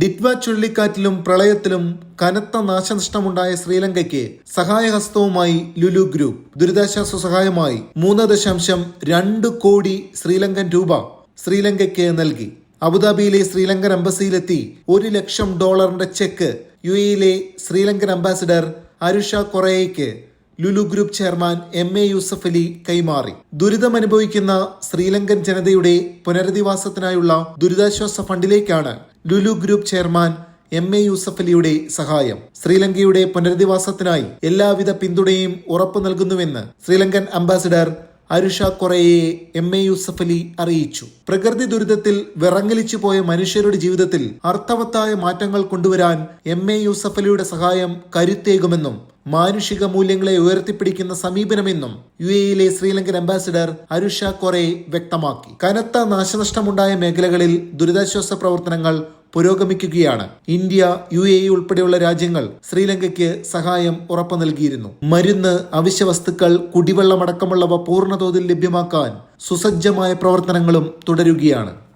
ഡിറ്റ്വ ചുഴലിക്കാറ്റിലും പ്രളയത്തിലും കനത്ത നാശനഷ്ടമുണ്ടായ ശ്രീലങ്കയ്ക്ക് സഹായഹസ്തവുമായി ലുലു ഗ്രൂപ്പ്. ദുരിതാശ്വാസ സഹായമായി മൂന്ന് ദശാംശം രണ്ട് കോടി ശ്രീലങ്കൻ രൂപ ശ്രീലങ്കയ്ക്ക് നൽകി. അബുദാബിയിലെ ശ്രീലങ്കൻ എംബസിയിലെത്തി ഒരു ലക്ഷം ഡോളറിന്റെ ചെക്ക് യു എയിലെ Sri Lankan ambassador Arusha കൊറേയ്ക്ക് Lulu group chairman M A Yusuff Ali കൈമാറി. ദുരിതമനുഭവിക്കുന്ന ശ്രീലങ്കൻ ജനതയുടെ പുനരധിവാസത്തിനായുള്ള ദുരിതാശ്വാസ ഫണ്ടിലേക്കാണ് Lulu group chairman M A Yusuff അലിയുടെ സഹായം. ശ്രീലങ്കയുടെ പുനരധിവാസത്തിനായി എല്ലാവിധ പിന്തുണയും ഉറപ്പു നൽകുന്നുവെന്ന് ശ്രീലങ്കൻ അംബാസിഡർ അരുഷ കൊറയെ എം എ യൂസഫ് അലി അറിയിച്ചു. പ്രകൃതി ദുരിതത്തിൽ വിറങ്ങലിച്ചു പോയ മനുഷ്യരുടെ ജീവിതത്തിൽ അർത്ഥവത്തായ മാറ്റങ്ങൾ കൊണ്ടുവരാൻ എം എ യൂസഫ് അലിയുടെ സഹായം കരുത്തേകുമെന്നും മാനുഷിക മൂല്യങ്ങളെ ഉയർത്തിപ്പിടിക്കുന്ന സമീപനമെന്നും യു എയിലെ ശ്രീലങ്കൻ അംബാസിഡർ അരുഷ കൊറെ വ്യക്തമാക്കി. കനത്ത നാശനഷ്ടമുണ്ടായ മേഖലകളിൽ ദുരിതാശ്വാസ പ്രവർത്തനങ്ങൾ പുരോഗമിക്കുകയാണ്. ഇന്ത്യ യു എ ഉൾപ്പെടെയുള്ള രാജ്യങ്ങൾ ശ്രീലങ്കയ്ക്ക് സഹായം ഉറപ്പു നൽകിയിരുന്നു. മരുന്ന് അവശ്യ വസ്തുക്കൾ കുടിവെള്ളമടക്കമുള്ളവ പൂർണതോതിൽ ലഭ്യമാക്കാൻ സുസജ്ജമായ പ്രവർത്തനങ്ങളും തുടരുകയാണ്.